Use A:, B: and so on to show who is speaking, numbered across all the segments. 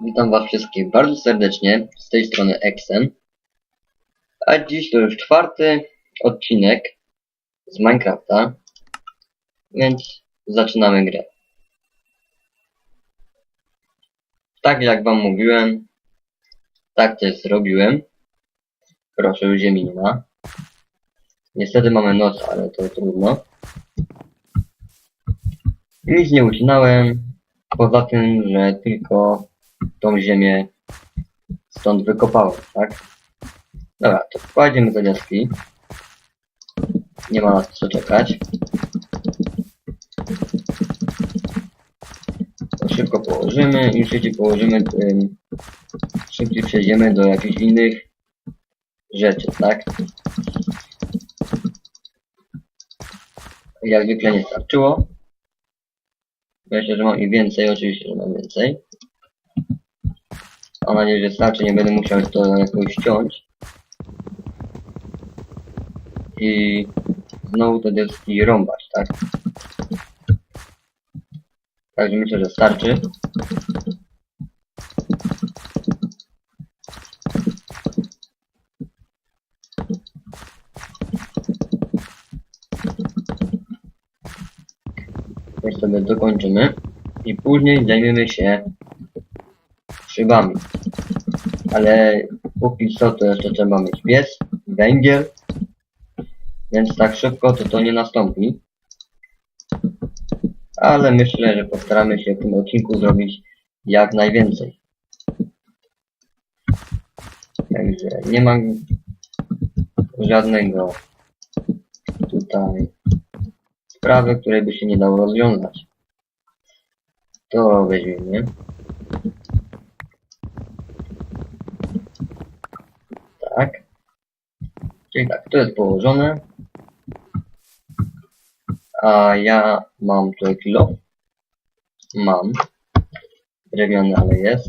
A: Witam Was wszystkich bardzo serdecznie z tej strony Exen. A dziś to już czwarty odcinek z Minecrafta, więc zaczynamy grę. Tak jak Wam mówiłem, tak też zrobiłem. Proszę, już ziemi nie ma. Niestety mamy noc, ale to trudno. Nic nie ucinałem, poza tym, że tylko tą ziemię stąd wykopałem, tak? Dobra, to kładziemy te deski. Nie ma na co czekać. To szybko położymy i szybciej położymy, tym, szybciej przejdziemy do jakichś innych rzeczy, tak? Jak zwykle nie starczyło. Myślę, że mam i więcej, oczywiście, że mam więcej. Mam nadzieję, że starczy, nie będę musiał to jakoś ściąć. I znowu te deski rąbać, tak? Także myślę, że starczy. Też sobie dokończymy. I później zajmiemy się szybami. Ale póki co to jeszcze trzeba mieć pies, węgiel. Więc tak szybko to to nie nastąpi. Ale myślę, że postaramy się w tym odcinku zrobić jak najwięcej. Także nie mam żadnego tutaj sprawy, której by się nie dało rozwiązać. To weźmiemy. Tak. Czyli tak, to jest położone. A ja mam tutaj kilo. Mam. Drewniany, ale jest.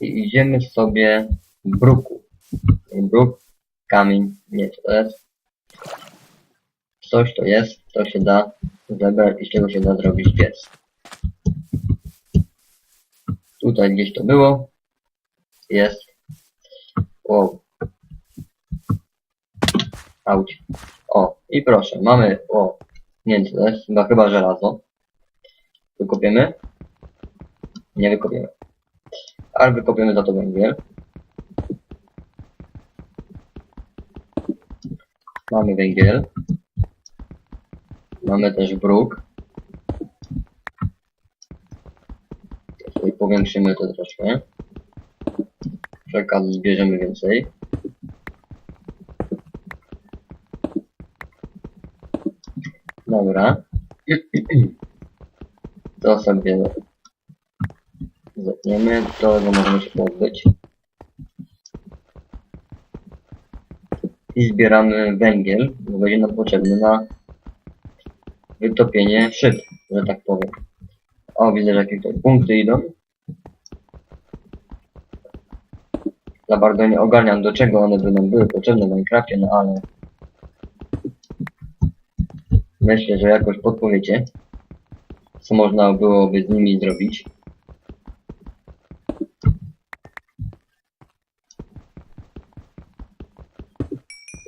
A: I idziemy sobie bruku. Bruk, kamień, nie co to jest. Coś to jest, to się da zebrać i z czego się da zrobić piec. Tutaj gdzieś to było. Jest. Wow. Auć. O, i proszę, mamy, o, nie wiem co to jest, chyba, chyba żelazo. Wykopiemy? Nie wykopiemy. Ale wykopiemy za to węgiel. Mamy węgiel. Mamy też bruk. Sobie powiększymy to troszkę. Przy okazji zbierzemy więcej. Dobra. To sobie zetniemy, to możemy się pozbyć. I zbieramy węgiel, bo będzie nam potrzebny na wytopienie szyb, że tak powiem. O, widzę, że jakieś tutaj punkty idą. Za bardzo nie ogarniam, do czego one nam były potrzebne w Minecrafcie, no ale myślę, że jakoś podpowiecie, co można byłoby z nimi zrobić.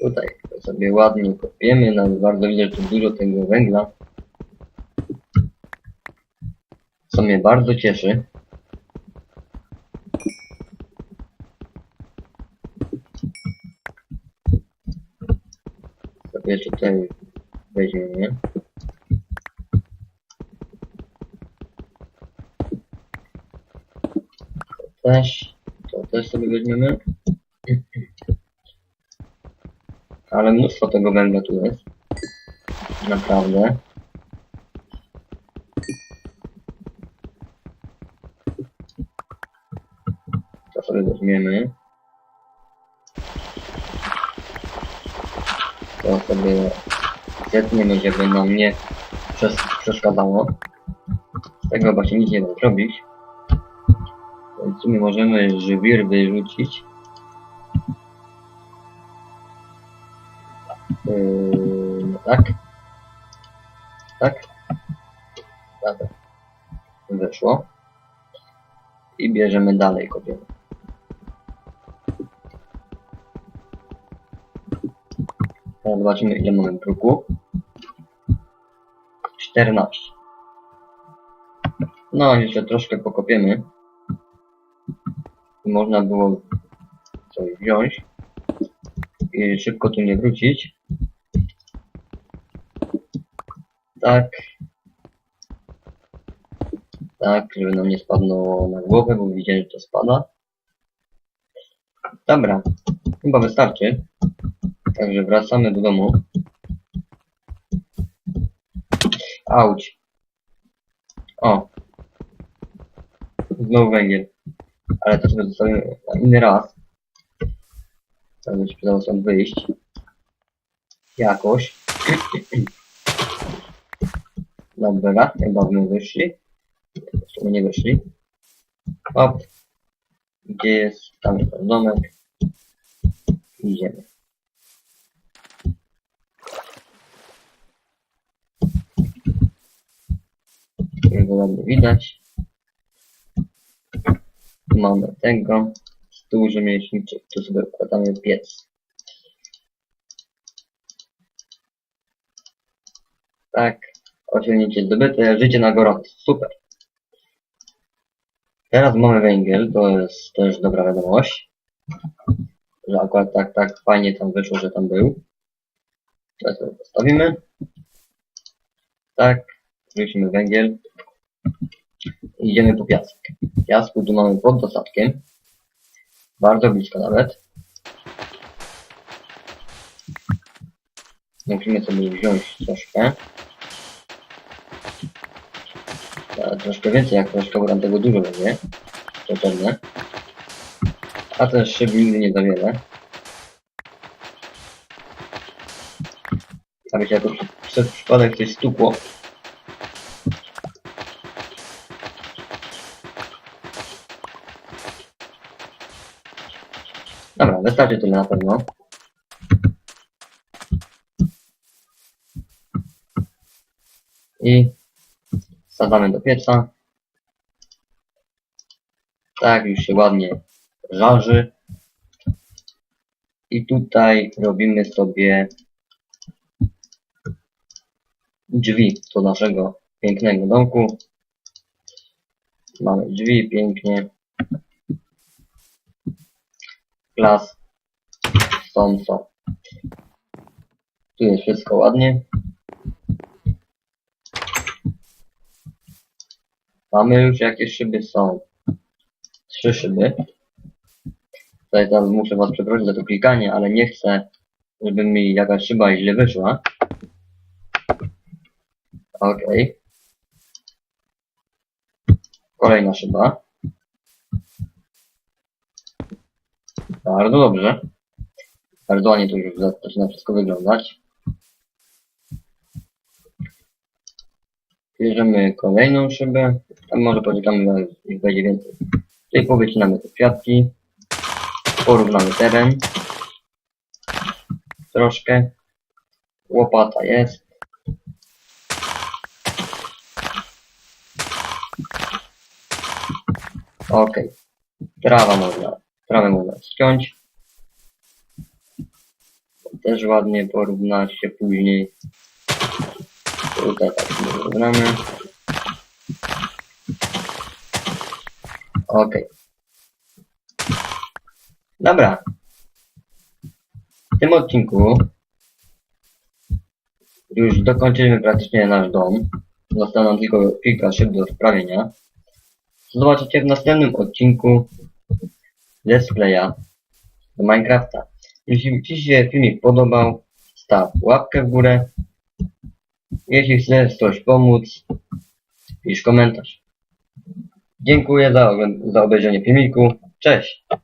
A: Tutaj sobie ładnie kopiemy, nawet bardzo widzę, że tu dużo tego węgla. Co mnie bardzo cieszy. Sobie tutaj weźmiemy. Też, to też sobie weźmiemy. Ale mnóstwo tego węgla tu jest. Naprawdę. To sobie weźmiemy. To sobie zetniemy, żeby nam nie przes przeszkadzało. Z tego właśnie nic nie da zrobić. W sumie możemy żywir wyrzucić. Yy, no tak. Tak. Dobra. Weszło. I bierzemy dalej kopiemy. Teraz zobaczymy ile mamy bruku. 14. No, jeszcze troszkę pokopiemy. Można było coś wziąć i szybko tu nie wrócić. Tak. Tak, żeby nam nie spadło na głowę, bo widziałem, że to spada. Dobra, chyba wystarczy. Także wracamy do domu. Auć. O. Znowu węgiel. Ale to sobie zostawimy na inny raz. Tak będzie przydało stąd wyjść. Jakoś. Dobra, chyba my wyszli. Jeszcze nie wyszli. Hop. Gdzie jest? Tam domek. Idziemy. Jego ładnie widać. Mamy tego. Stół rzemieślniczy. Tu sobie układamy piec. Tak. Osiągnięcie zdobyte. Życie na gorąco. Super. Teraz mamy węgiel. To jest też dobra wiadomość. Że akurat tak, tak fajnie tam wyszło, że tam był. Teraz sobie postawimy. Tak. Wrzucimy węgiel. Idziemy po piasek. Piasku tu mamy pod dostatkiem. Bardzo blisko nawet. Musimy sobie wziąć troszkę. Troszkę więcej jak troszkę, bo tam tego dużo będzie. To pewne. A też szyb nigdy nie za wiele. Aby się jako przez przypadek coś stukło. Wystarczy tyle na pewno. I wsadzamy do pieca. Tak, już się ładnie żarzy. I tutaj robimy sobie drzwi do naszego pięknego domku. Mamy drzwi pięknie. Klas. Są. Tu jest wszystko ładnie. Mamy już jakieś szyby są. Trzy szyby. Tutaj teraz muszę was przeprosić za to klikanie, ale nie chcę, żeby mi jakaś szyba źle wyszła. Okej. Kolejna szyba. Bardzo dobrze. Bardzo ładnie to już za- zaczyna wszystko wyglądać. Bierzemy kolejną szybę. A może poczekamy, ich będzie więcej. Tutaj powycinamy te kwiatki. Porównamy teren. Troszkę. Łopata jest. Ok. Trawa można, trawę można ściąć. Też ładnie porówna się później. Tutaj tak wyrównamy. Ok. Dobra. W tym odcinku już dokończymy praktycznie nasz dom. Zostało nam tylko kilka szyb do sprawienia. Zobaczycie w następnym odcinku Let's Playa do Minecrafta. Jeśli Ci się filmik podobał, staw łapkę w górę. Jeśli chcesz coś pomóc, pisz komentarz. Dziękuję za, za obejrzenie filmiku. Cześć!